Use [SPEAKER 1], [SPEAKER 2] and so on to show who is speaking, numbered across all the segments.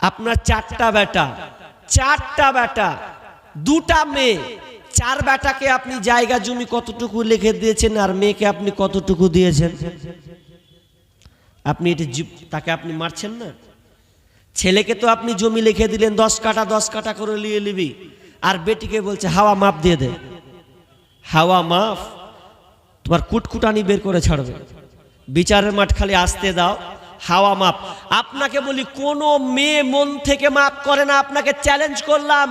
[SPEAKER 1] আপনার চারটা বেটা। চারটা বেটা। দুটা মেয়ে। চার বেটাকে আপনি জায়গা জমি কতটুকু লিখে দিয়েছেন আর মেয়েকে আপনি কতটুকু দিয়েছেন? আপনি এটা তাকে আপনি মারছেন না? ছেলেকে তো আপনি জমি লিখে দিলেন, দশ কাটা দশ কাটা করে নিয়ে নিবি। আর বেটিকে বলছে, হাওয়া মাপ দিয়ে দে। হাওয়া মাফ তোমার কুটকুটানি বের করে ছাড়বে। বিচারের মাঠ খালি আসতে দাও। হাওয়া মাপ। আপনাকে বলি, কোনো মেয়ে মন থেকে মাপ করে না, আপনাকে চ্যালেঞ্জ করলাম।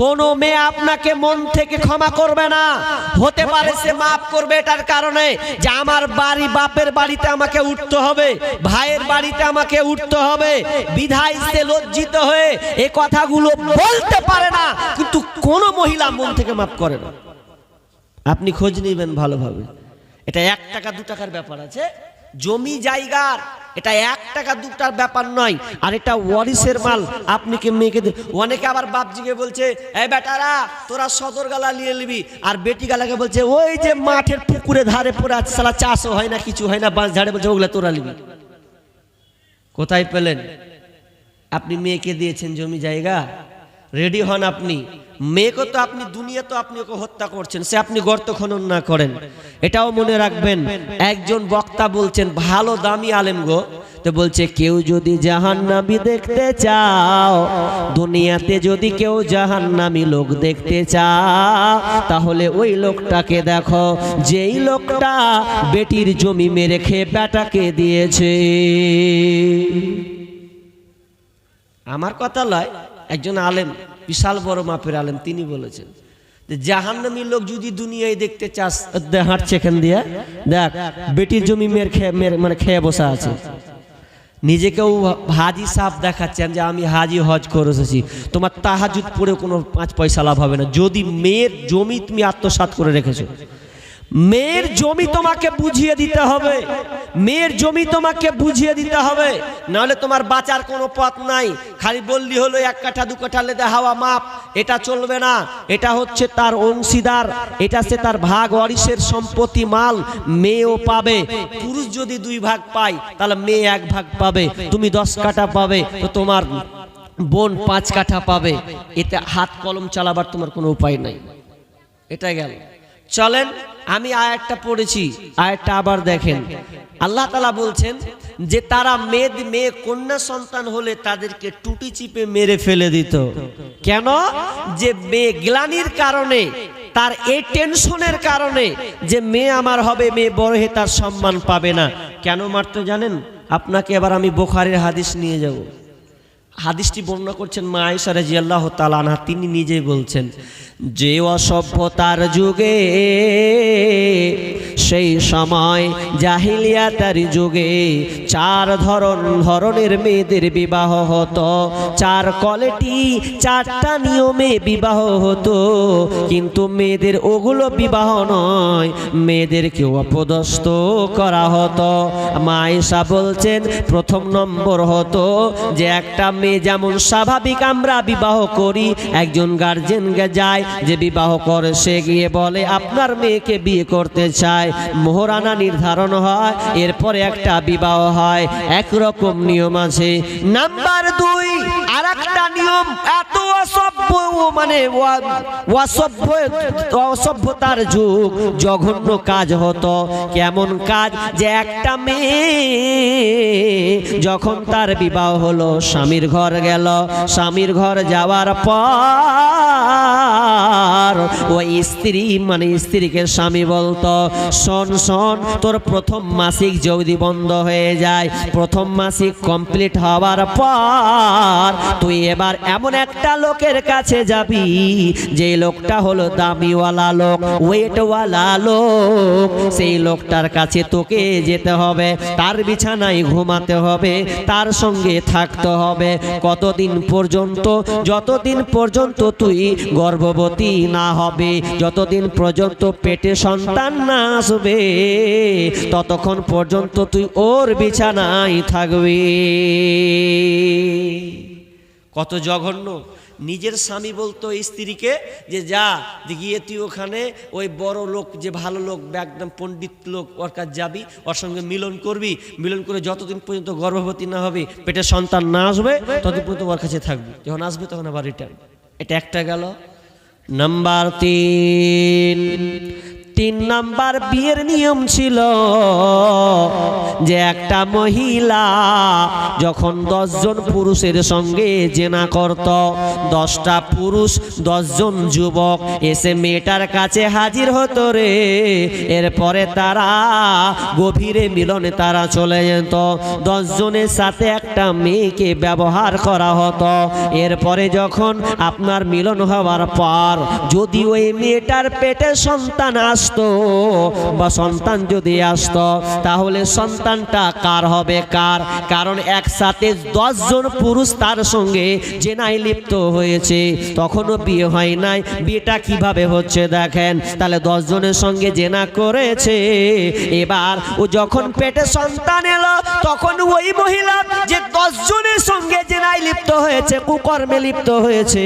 [SPEAKER 1] কোনো মেয়ে আপনাকে মন থেকে ক্ষমা করবে না। হতে পারে সে মাপ করবে এটার কারণে যে আমার বাড়ি বাপের বাড়িতে আমাকে উঠতে হবে, ভাইয়ের বাড়িতে আমাকে উঠতে হবে। বিধায় সে লজ্জিত হয়ে এ কথাগুলো বলতে পারে না, কিন্তু কোনো মহিলা মন থেকে মাপ করে না। আপনি খোঁজ নেবেন ভালোভাবে। এটা এক টাকা, দু টাকার ব্যাপার আছে। জমি জায়গার এটা এক টাকা, দু টাকার ব্যাপার নয়। আর এটা ওয়ারিসের মাল, আপনি কি মেয়েকে অনেকে আবার বাপজিকে বলছে, এই বেটারা, তোরা সদর গালা নিয়ে নিবি। আর বেটি গালাকে বলছে, ওই যে মাঠের পুকুরে ধারে পড়ে আছে সালা চাষও হয় না, কিছু হয় না, বাঁশ ঝাড়ে বলছে, ওগুলা তোরা নিবি। কোথায় পেলেন? আপনি মেয়েকে দিয়েছেন জমি জায়গা? রেডি হন আপনি। মেয়েকে তো আপনি দুনিয়া তো আপনি ওকে হত্যা করছেন, সে আপনি গর্ত খনন না করেন। এটাও মনে রাখবেন, একজন বক্তা বলছেন, ভালো দামি আলেম গো। তো বলছে, কেউ যদি জাহান্নামি দেখতে চাও, দুনিয়াতে যদি কেউ জাহান্নামি লোক দেখতে চাও, তাহলে ওই লোকটাকে দেখো, যেই লোকটা বেটির জমি মেরে খেয়ে বেটাকে দিয়েছে। আমার কথা লয়, একজন আলেম। বিশাল বড় মাপের আলেম, তিনি বলেছেন জাহান্নামী লোক যদি দুনিয়ায় দেখতে চাস হাঁটছে এখান দিয়ে, দেখ, বেটির জমি মেয়ের খেয়ে মানে খেয়ে বসা আছে। নিজেকেও হাজি সাহ দেখাচ্ছেন যে আমি হাজি হজ করে এসেছি। তোমার তাহাজুদ পড়ে কোনো পাঁচ পয়সা লাভ হবে না। যদি মেয়ের জমি তুমি আত্মসাত করে রেখেছো মেয়ের জমি তোমাকে বুঝিয়ে দিতে হবে। মেয়ের জমি তোমাকে বুঝিয়ে দিতে হবে। নাহলে তোমার বাঁচার কোনো পথ নাই। খালি বললি হলো, এক কাঠা, দু কাঠা লেদে হাওয়া মাপ, এটা চলবে না। এটা হচ্ছে তার অংশীদার, এটা সে তার ভাগ ওয়ারিসের সম্পত্তি মাল, মেয়েও পাবে। পুরুষ যদি দুই ভাগ পায়, তাহলে মেয়ে এক ভাগ পাবে। তুমি দশ কাঠা পাবে, তো তোমার বোন পাঁচ কাঠা পাবে। এতে হাত কলম চালাবার তোমার কোনো উপায় নাই। এটা গেল। চলেন, আমি আয়াতটা পড়েছি, আয়াতটা আবার দেখেন। আল্লাহ তালা বলছেন যে তারা মেদ মেয়ে কন্যা সন্তান হলে তাদেরকে টুটি চিপে মেরে ফেলে দিত। কেন? যে মেয়ে গ্লানির কারণে, তার এই টেনশনের কারণে যে মেয়ে আমার হবে, মেয়ে বড় হয়ে তার সম্মান পাবে না। কেন মারতে জানেন? আপনাকে এবার আমি বোখারের হাদিস নিয়ে যাব। হাদিসটি বর্ণনা করছেন মা আয়েশা রাদিয়াল্লাহু তাআলা আনহা। তিনি নিজেই বলছেন যে অসভ্যতার যুগে সেই সময় জাহিলিয়াতার যুগে চার ধরন ধরনের মেয়েদের বিবাহ হতো। চার কোয়ালিটি চারটা নিয়মে বিবাহ হতো। কিন্তু মেয়েদের ওগুলো বিবাহ নয় মেয়েদেরকে অপদস্থ করা হতো। মায়েশা বলছেন, প্রথম নম্বর হতো যে একটা মেয়ে যেমন স্বাভাবিক আমরা বিবাহ করি, একজন গার্জেন যায়, যে বিবাহ করে সে গিয়ে বলে, আপনার মেয়েকে বিয়ে করতে চায় মোহরানা নির্ধারণ হয় এরপরে একটা বিবাহ হয়। একরকম নিয়ম আছে। নাম্বার দুই আর নিয়ম, এত অসভ্য মানে অসভ্য, অসভ্যতার যুগ, জঘন্য কাজ হতো। কেমন কাজ যে একটা মেয়ে যখন তার বিবাহ হলো, স্বামীর ঘর গেল। স্বামীর ঘর যাওয়ার পর ওই স্ত্রী মানে স্ত্রীকে স্বামী বলতো, শোন শোন, তোর প্রথম মাসিক যদি বন্ধ হয়ে যায়। প্রথম মাসিক কমপ্লিট হওয়ার পর তুই এবার এমন একটা লোকের কাছে যাবি, যে লোকটা হলো দামিওয়ালা লোক, ওয়েটওয়ালা লোক। সেই লোকটার কাছে তোকে যেতে হবে, তার বিছানায় ঘুমাতে হবে, তার সঙ্গে থাকতে হবে। কতদিন পর্যন্ত, যতদিন পর্যন্ত তুই গর্ভবতী না হবে, যতদিন পর্যন্ত পেটে সন্তান না আসবে, ততক্ষণ পর্যন্ত তুই ওর বিছানায় থাকবি। কত জঘন্য। নিজের স্বামী বলতো স্ত্রীকে যে, যা গিয়ে তুই ওখানে, ওই বড় লোক যে, ভালো লোক, একদম পণ্ডিত লোক, ওর কাছে যাবি, ওর সঙ্গে মিলন করবি, মিলন করে যতদিন পর্যন্ত গর্ভবতী না হবে, পেটে সন্তান না আসবে, ততদিন পর্যন্ত ওর কাছে থাকবি। যখন আসবে তখন আবার রিটার্ন এটা একটা গেল। নাম্বার তিন তিন নাম্বার বিয়ের নিয়ম ছিল যে একটা মহিলা যখন দশজন পুরুষের সঙ্গে জেনা করত, দশটা পুরুষ, দশজন যুবক, এসে মেয়েটার কাছে হাজির হতো রে। এরপরে তারা গভীরে মিলনে তারা চলে যেত। দশজনের সাথে একটা মেয়েকে ব্যবহার করা হতো। এরপরে যখন আপনার মিলন হওয়ার পর, যদি ওই মেয়েটার পেটে সন্তান আসতো বা সন্তান যদি আসতো, তাহলে সন্তানটা কার হবে কার? কারণ একসাথে দশজন পুরুষ তার সঙ্গে জেনাই লিপ্ত হয়েছে। তখনও বিয়ে হয় নাই। বিয়েটা কীভাবে হচ্ছে দেখেন? তাহলে দশজনের সঙ্গে জেনা করেছে। এবার ও যখন পেটে সন্তান এলো, তখন ওই মহিলা যে দশজনের সঙ্গে জেনাই লিপ্ত হয়েছে, কুকর্মে লিপ্ত হয়েছে,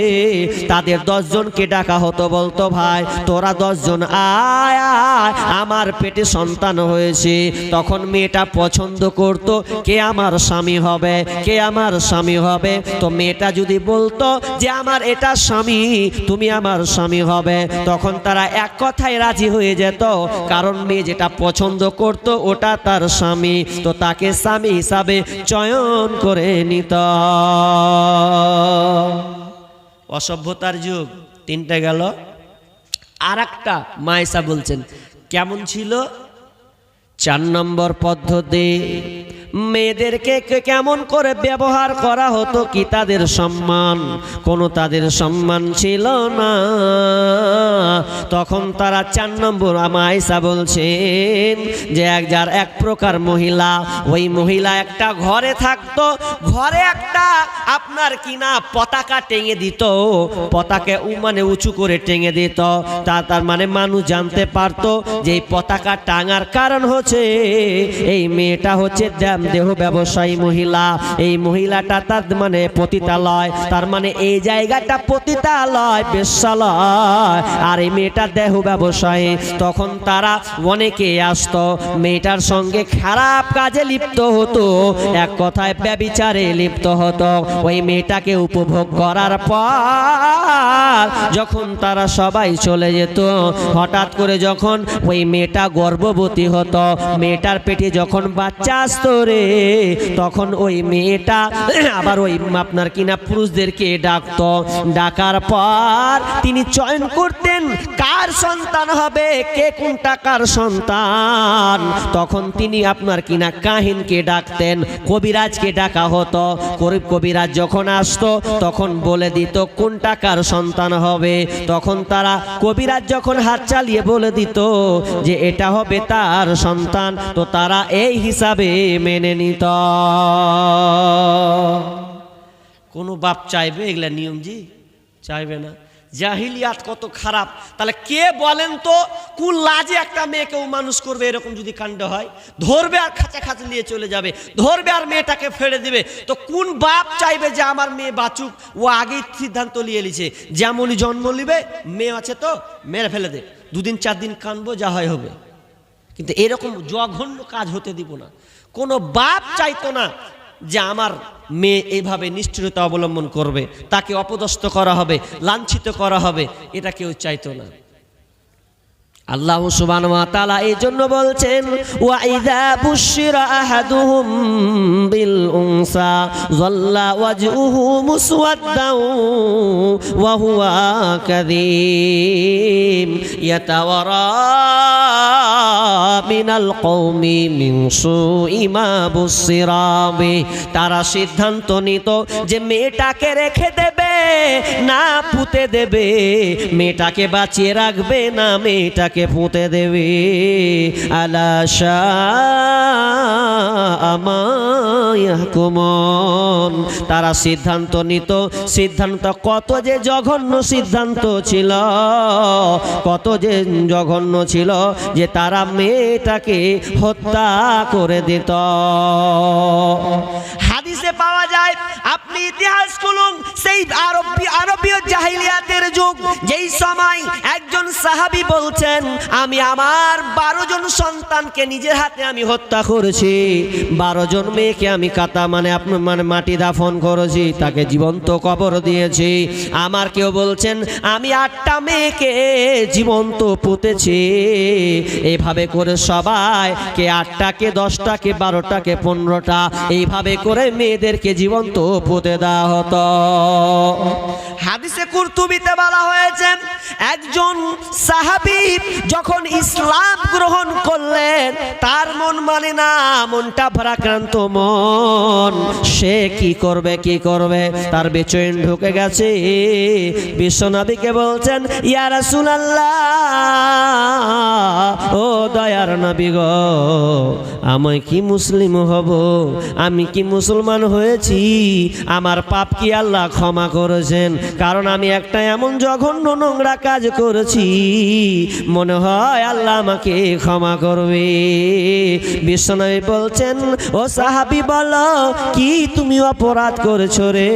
[SPEAKER 1] তাদের দশজনকে ডাকা হতো বলতো, ভাই, তোরা দশজন আয়। আমার পেটে সন্তান হয়েছে, তখন মেয়েটা পছন্দ করত, কে আমার স্বামী হবে, কে আমার স্বামী হবে? তো মেয়েটা যদি বলতো যে আমার এটা স্বামী, তুমি আমার স্বামী হবে, তখন তারা এক কথায় রাজি হয়ে যেত। কারণ মেয়ে যেটা পছন্দ করত, ওটা তার স্বামী। তো তাকে স্বামী হিসাবে চয়ন করে নিত। অসভ্যতার যুগ, তিনটা গেল। আর একটা মায়েসা বলছেন কেমন ছিল? চার নম্বর পদ্ধতি। মেয়েদেরকে কেমন করে ব্যবহার করা হতো কি তাদের সম্মান? কোনো তাদের সম্মান ছিল না। তখন তারা চার নম্বর আমায়সা বলছেন যে এক যার এক প্রকার মহিলা, ওই মহিলা একটা ঘরে থাকতো, ঘরে একটা আপনার কিনা পতাকা টেঙে দিত, পতাকা মানে উঁচু করে টেঙে দিত। তা তার মানে মানুষ জানতে পারতো যে এই পতাকা টাঙার কারণ হচ্ছে এই মেয়েটা হচ্ছে দেহ ব্যবসায়ী মহিলা। এই মহিলাটা তার মানে পতিতালয়। তার মানে এই জায়গাটা পতিতালয়, বেশ্যালয়। আর এই মেয়েটা দেহ ব্যবসায়ী। তখন তারা অনেকে আসতো। মেয়েটার সঙ্গে খারাপ কাজে লিপ্ত হতো। এক কথায় ব্যবিচারে লিপ্ত হতো। ওই মেয়েটাকে উপভোগ করার পর যখন তারা সবাই চলে যেত, হঠাৎ করে যখন ওই মেয়েটা গর্ভবতী হতো, মেয়েটার পেটে যখন বাচ্চা আসতো রে তখন ওই মেয়েটা আবার ওই আপনার কিনা পুরুষদেরকে ডাকতো। ডাকার পর তিনি চয়ন করতেন, কার সন্তান হবে, কে কোন টাকার সন্তান? তখন তিনি আপনার কিনা কাহিনকে ডাকতেন, কবিরাজকে ডাকা হতো। কবি- কবিরাজ যখন আসতো, তখন বলে দিত কোন টাকার সন্তান হবে। তখন তারা কবিরাজ যখন হাত চালিয়ে বলে দিত যে এটা হবে তার সন্তান। তো তারা এই হিসাবে মেনে নিত। কোনো বাপ চাইবে? এগুলা নিয়ম জি? চাইবে না। জাহিলিয়াত কত খারাপ। তাহলে কে বলেন তো, কোন লাজে একটা মেয়েকেও মানুষ করবে? এরকম যদি কাণ্ড হয়, ধরবে আর খাঁচা খাঁচা নিয়ে চলে যাবে, ধরবে আর মেয়েটাকে ফেড়ে দিবে। তো কোন বাপ চাইবে যে আমার মেয়ে বাঁচুক? ও আগেই সিদ্ধান্ত নিয়ে নিছে। যেমনই জন্ম নিবে, মেয়ে আছে তো, মেরে ফেলে দে। দুদিন চার দিন কানবো, যা হয় হবে। কিন্তু এরকম জঘন্য কাজ হতে দিব না। কোনো বাপ চাইতো না যে আমার মেয়ে এভাবে নিষ্ঠুরতা অবলম্বন করবে, তাকে অপদস্থ করা হবে, লাঞ্ছিত করা হবে, এটা কেউ চাইতো না। আল্লাহ সুবান তাআলা এই জন্য বলছেন, ওয়া মিনাল মিন। তারা সিদ্ধান্ত নিত যে মেয়েটাকে রেখে দেবে, না পুঁতে দেবে, মেয়েটাকে বাঁচিয়ে রাখবে, না মেয়েটাকে পুঁতে দেবে? আলাশা আমায়াহকুমন তারা সিদ্ধান্ত নিত, সিদ্ধান্ত কত যে জঘন্য সিদ্ধান্ত ছিল, কত যে জঘন্য ছিল যে তারা মেয়েটাকে হত্যা করে দিত। হাদিসে পাওয়া যায়। আপনি ইতিহাস খুলুন, সেই আরবি আরবীয় জাহিলিয়াতের যুগ। যেই সময় একজন সাহাবী বলছেন, আমি আমার বারো জন সন্তানকে নিজের হাতে আমি হত্যা করেছি। বারো জন মেয়েকে আমি কাতা মানে আপনার মানে মাটি দাফন করেছি, তাকে জীবন্ত কবর দিয়েছি। আমার কেউ বলছেন, আমি আটটা মেয়েকে জীবন্ত পুঁতেছি। এইভাবে করে সবাই কে আটটা কে দশটা কে বারোটা কে পনেরোটা, এইভাবে করে মেয়েদেরকে জীবন্ত পুঁতে দেওয়া হতো। হাদিসে কুরতুবিতে বলা হয়েছে, একজন সাহাবী যখন ইসলাম গ্রহণ করলেন, তার মন মানে না, মনটা ভারাক্রান্ত মন। সে কি করবে কি করবে? তার বেচৈন ঢুকে গেছে। বিশ্বনবীকে বলছেন, ইয়া রাসূলুল্লাহ, ও দয়ার নবী গো, আমি কি মুসলিম হব? আমি কি মুসলমান হয়েছি। আমার পাপ কি আল্লাহ ক্ষমা করেছেন? কারণ আমি একটা এমন জঘন্য নোংরা কাজ করেছি। মনে হয় আল্লাহ আমাকে ক্ষমা করবে। বিশ্বনবী বলছেন, ও সাহাবি বলো, কি তুমি অপরাধ করেছ রে?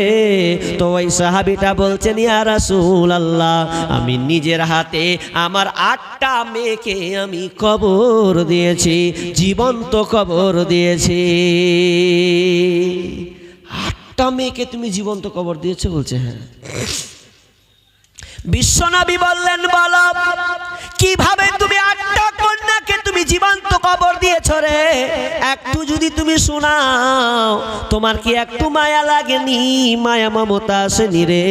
[SPEAKER 1] তো ওই সাহাবিটা বলছেন, ইয়া রাসূল আল্লাহ আমি নিজের হাতে আমার আটটা মেয়েকে আমি কবর দিয়েছি, জীবন্ত কবর দিয়েছি। আটটা মেয়েকে তুমি জীবন্ত কবর দিয়েছ বলছে হ্যাঁ। বিশ্বনবী বললেন, বলো, কীভাবে তুমি আটটা কন্যাকে তুমি জীবন্ত কবর দিয়েছ রে? একটু যদি তুমি শোনাও, তোমার কি একটু মায়া লাগেনি? মায়া মমতা আসেনি রে।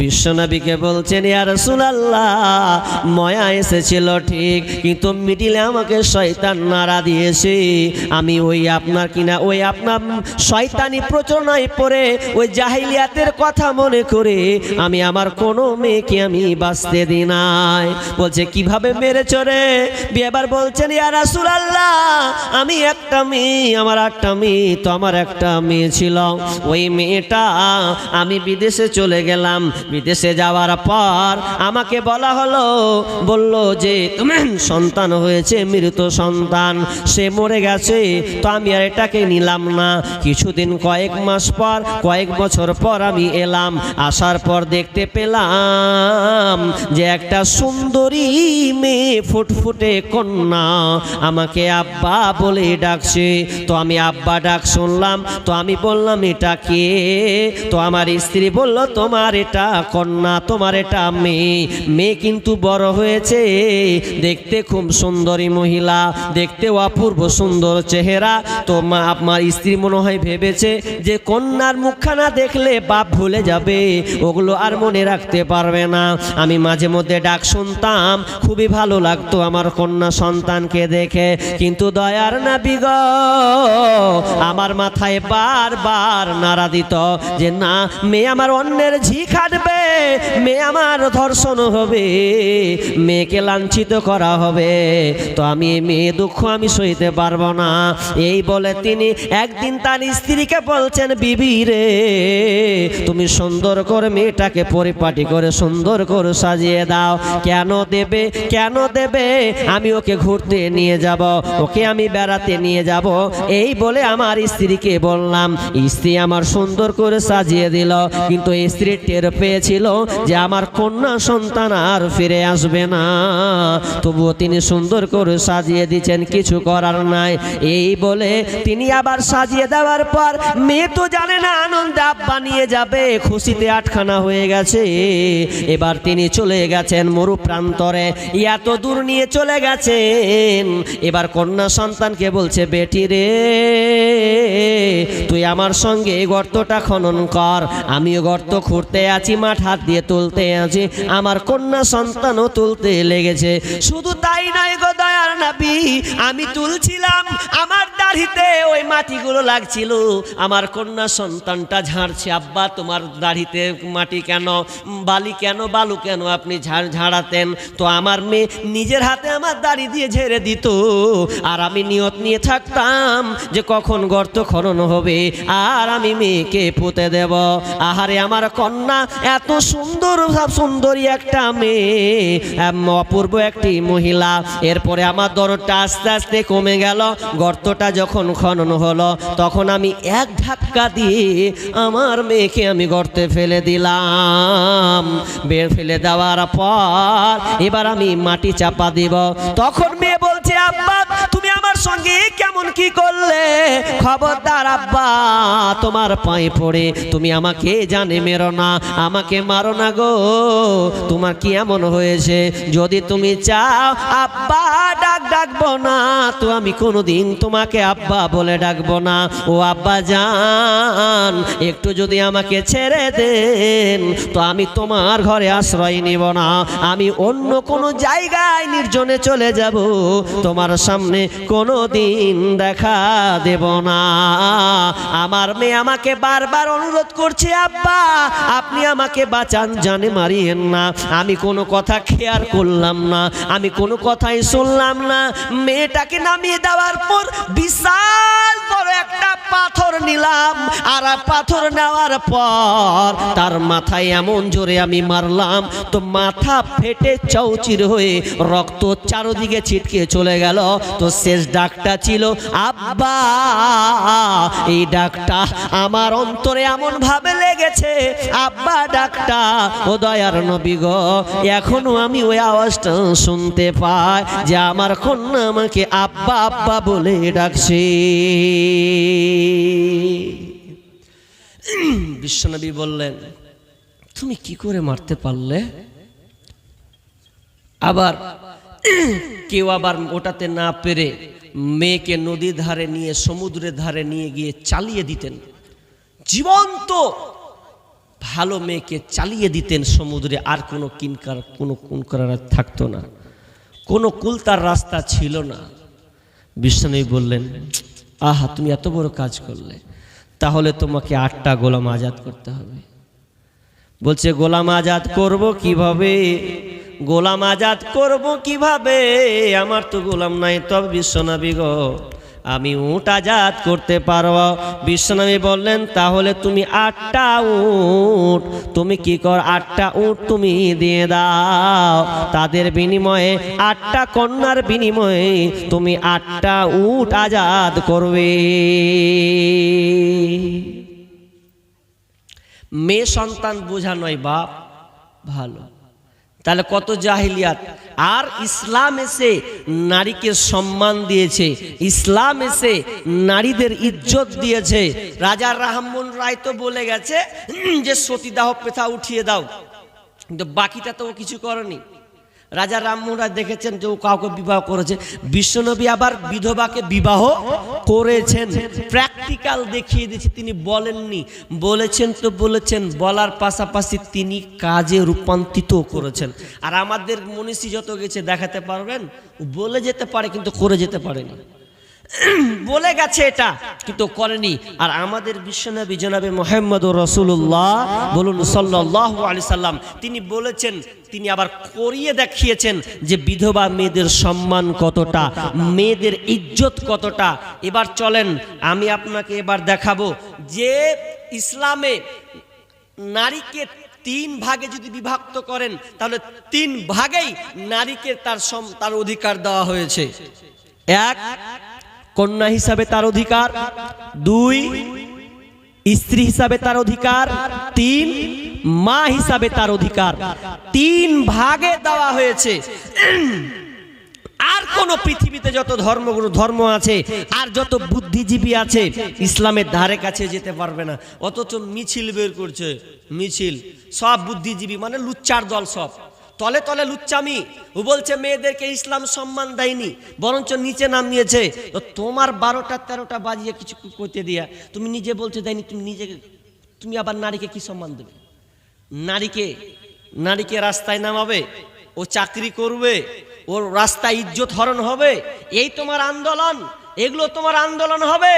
[SPEAKER 1] বিশ্বনবীকে বলছেন ইয়ার সুলাল্লাহ ময়া এসেছিল ঠিক, কিন্তু মিডিলে আমাকে শয়তান নাড়া দিয়েছে। আমি ওই আপনার কিনা, ওই আপনার শয়তানি প্রচনায় পড়ে, ওই জাহিলিয়াতের কথা মনে করে, আমি আমার কোনো মেয়েকে আমি বাঁচতে দিই নাই। বলছে, কীভাবে মেরেছ রে? এবার বলছেন, ইয়া রাসূলুল্লাহ, আমি একটা মেয়ে, আমার একটা মেয়ে, তো আমার একটা মেয়ে ছিল। ওই মেয়েটা, আমি বিদেশে চলে গেলাম। বিদেশে যাওয়ার পর আমাকে বলা হলো, বলল যে, সন্তান হয়েছে, মৃত সন্তান, সে মরে গেছে, তো আমি আর এটাকে নিলাম না। কিছুদিন কয়েক মাস পর, কয়েক বছর পর আমি এলাম। আসার পর দেখতে পেলাম যে একটা সুন্দরী মেয়ে ফুটফুটে কন্যা। আমাকে আব্বা বলে ডাকছে, তো আমি আব্বা ডাক শুনলাম, তো আমি বললাম, এটা কে? তো আমার স্ত্রী বলল, তোমার এটা কন্যা, তোমার এটা মেয়ে। মেয়ে কিন্তু বড় হয়েছে, দেখতে খুব সুন্দরী মহিলা, দেখতে অপূর্ব সুন্দর চেহারা। তো মা, আমার স্ত্রী মনে হয় ভেবেছে যে কন্যার মুখখানা দেখলে বাপ ভুলে যাবে, ওগুলো আর মনে রাখতে পারবে না। আমি মাঝে মধ্যে ডাক শুনতাম, খুবই ভালো লাগতো আমার কন্যা সন্তানকে দেখে, কিন্তু দয়ার না বিগ আমার মাথায় বারবার নাড়া দিত যে না, মেয়ে আমার অন্যের ঝি খাটবে, মেয়ে আমার ধর্ষণ হবে, মেয়েকে লাঞ্ছিত করা হবে। তো আমি মেয়ে দুঃখ আমি সইতে পারব না। এই বলে তিনি একদিন তার স্ত্রীকে বলছেন, বিবি রে, তুমি সুন্দর করে মেয়েটাকে পরিপাটি করে সুন্দর করে সাজিয়ে দাও। কেন দেবে? কেন দেবে? আমি ওকে ঘুরতে নিয়ে যাব। ওকে আমি বেড়াতে নিয়ে যাব। এই বলে আমার স্ত্রীকে বললাম, স্ত্রী আমার সুন্দর করে সাজিয়ে দিল, কিন্তু স্ত্রী টের পেয়েছিল যে আমার কন্যা সন্তান আর ফিরে আসবে না। তবুও তিনি সুন্দর করে সাজিয়ে দিচ্ছেন, কিছু করার নাই। এই বলে তিনি আবার সাজিয়ে দেওয়ার পর মেয়ে তো জানে না, আনন্দে আব্বা নিয়ে যাবে, খুশিতে আটখানা হয়ে গেছে। এবার তিনি চলে গেছেন মরু প্রান্তরে এত দূর নিয়ে চলে গেছেন। এবার কন্যা সন্তানকে বলছে, বেটি রে, তুই আমার সঙ্গে এই গর্তটা খনন কর। আমিও গর্ত খুঁড়তে আছি, মাঠ হাত দিয়ে তুলতে আছি। আমার কন্যা সন্তানও তুলতে লেগেছে। শুধু তাই নয় গো দয়ার নাবি, আমি তুলছিলাম, আমার দাড়িতে ওই মাটিগুলো লাগছিল। আমার কন্যা সন্তানটা ঝাড়ছে, আব্বা, তোমার দাড়িতে মাটি কেন? বালি কেন? বালু কেন আপনি ঝাড় ঝাড়াতেন? তো আমার মেয়ে নিজের হাতে আমার দাড়ি দিয়ে ঝেড়ে দিত। আর আমি নিয়ত নিয়ে থাকতাম যে কখন গর্ত খনন হবে, আর আমি মেয়েকে পুঁতে দেব। আহারে আমার কন্যা এত সুন্দর সুন্দরী একটা মেয়ে। অপূর্ব একটি মহিলা। এরপরে আমার দরদটা আস্তে আস্তে কমে গেল। গর্তটা যখন খনন হলো, তখন আমি এক ধাক্কা দিয়ে আমার মেয়েকে আমি গর্তে ফেলে দিলাম। বের ফেলে দেওয়ার পর এবার আমি মাটি চাপা দিব। তখন মেয়ে বলছে, আব্বা, তুমি সঙ্গে কেমন কি করলে? খবরদার আব্বা, তোমার পায়ে পড়ে। তুমি আমাকে জানে মেরো না, আমাকে মারো না গো। তোমার কি এমন হয়েছে? যদি তুমি চাও, আব্বা ডাকবো না, তো আমি কোনোদিন তোমাকে আব্বা বলে ডাকবো না। ও আব্বা জান, একটু যদি আমাকে ছেড়ে দেন, তো আমি তোমার ঘরে আশ্রয় নিব না। আমি অন্য কোনো জায়গায় নির্জনে চলে যাব, তোমার সামনে কোনো দিন দেখা দেব না। আমার মেয়ে আমাকে বারবার অনুরোধ করছে, আব্বা, আপনি আমাকে বাঁচান, জানে মারিয়েন না। আমি কোনো কথা খেয়াল করলাম না। আমি কোনো কথাই শুনলাম না। মেয়েটাকে নামিয়ে দেওয়ার পর বিশাল বড় একটা পাথর নিলাম, আর পাথর নেওয়ার পর তার মাথায় এমন জোরে আমি মারলাম, তো মাথা ফেটে চৌচির হয়ে রক্ত চারদিকে ছিটকে চলে গেল। তো শেষ ডাকটা ছিল, আব্বা, এই ডাকটা আমার অন্তরে এমন ভাবে লেগেছে, আব্বা ডাকটা, ও দয়ার নবী গো, এখনও আমি ওই আওয়াজটা শুনতে পাই যে আমার কন্যা আমাকে আব্বা আব্বা বলে ডাকছে। বিশ্বনবী বললেন, তুমি কি করে মারতে পারলে? আবার কেউ আবার ওটাতে না পেরে মেয়েকে নদীর ধারে নিয়ে, সমুদ্রের ধারে নিয়ে গিয়ে চালিয়ে দিতেন। জীবন্ত ভালো মেয়েকে চালিয়ে দিতেন সমুদ্রে, আর কোনো কিনকার কোনো কুন করার থাকতো না। কোনো কুলতার রাস্তা ছিল না। বিষ্ণু বললেন আহা, তুমি এত বড় কাজ করলে। তাহলে তোমাকে আটটা গোলাম আজাদ করতে হবে। বলছে, গোলাম আজাদ করব কীভাবে? গোলাম আজাদ করব কীভাবে? আমার তো গোলাম নাই, তবে বিশ্বনাবিগ আমি উট আজাদ করতে পারব। বিশ্বনবী বললেন, তাহলে তুমি আটটা উট, তুমি কি কর? আটটা উট তুমি দিয়ে দাও। তাদের বিনিময়ে, আটটা কন্যার বিনিময়ে তুমি আটটা উট আজাদ করবে। মেয়ে সন্তান বোঝা নয়, বাপ ভালো। তাহলে কত জাহিলিয়াত? আর ইসলাম এসে নারীকে সম্মান দিয়েছে, ইসলাম এসে নারীদের ইজ্জত দিয়েছে। রাজা রাহমন রায় তো বলে গেছে যে সতীদাহ প্রথা উঠিয়ে দাও। কিন্তু বাকিটা তো ও কিছু করেনি। রাজা রামমোহন রায় দেখেছেন যে ও কাউকে বিবাহ করেছে। বিশ্বনবী আবার বিধবাকে বিবাহ করেছেন। প্র্যাকটিক্যাল দেখিয়ে দিয়েছে, তিনি বলেননি। বলেছেন তো বলেছেন, বলার পাশাপাশি তিনি কাজে রূপান্তরিত করেছেন। আর আমাদের মনীষী যত গেছে, দেখাতে পারবেন বলে যেতে পারে, কিন্তু করে যেতে পারেনি। বলে গেছে এটা। কিন্তু করেনি। আর আমাদের বিশ্বনবী জনাবে মোহাম্মদ রসুল্লাহ বলুন সাল্লাহ আলি সাল্লাম, তিনি বলেছেন, তিনি আবার করিয়ে দেখিয়েছেন যে বিধবা মেয়েদের সম্মান কতটা, মেয়েদের ইজ্জত কতটা। এবার চলেন, আমি আপনাকে এবার দেখাবো যে ইসলামে নারীকে তিন ভাগে যদি বিভক্ত করেন, তাহলে তিন ভাগেই নারীকে তার তার অধিকার দেওয়া হয়েছে। এক কন্যা হিসাবে তার অধিকার। দুই, স্ত্রী হিসাবে তার অধিকার। তিন, মা হিসাবে তার অধিকার। তিন ভাগে দেওয়া হয়েছে। আর কোন পৃথিবীতে যত ধর্মগুলো ধর্ম আছে, আর যত বুদ্ধিজীবী আছে, ইসলামের ধারে কাছে যেতে পারবে না। অথচ মিছিল বের করছে। মিছিল। সব বুদ্ধিজীবী মানে লুচ্চার দল সব। তলে তলে লুচ্চামি। ও বলছে, মেয়েদেরকে ইসলাম সম্মান দেয়নি, বরঞ্চ নিচে নামিয়েছে। তো তোমার বারোটা তেরোটা বাজিয়ে কিছু করতে দিয়া, তুমি নিজে বলছে দেয়নি, তুমি নিজে, তুমি আবার নারীকে কি সম্মান দেবে? নারীকে নারীকে রাস্তায় নামাবে, ও চাকরি করবে, ওর রাস্তায় ইজ্জত হরণ হবে, এই তোমার আন্দোলন, এগুলো তোমার আন্দোলন হবে।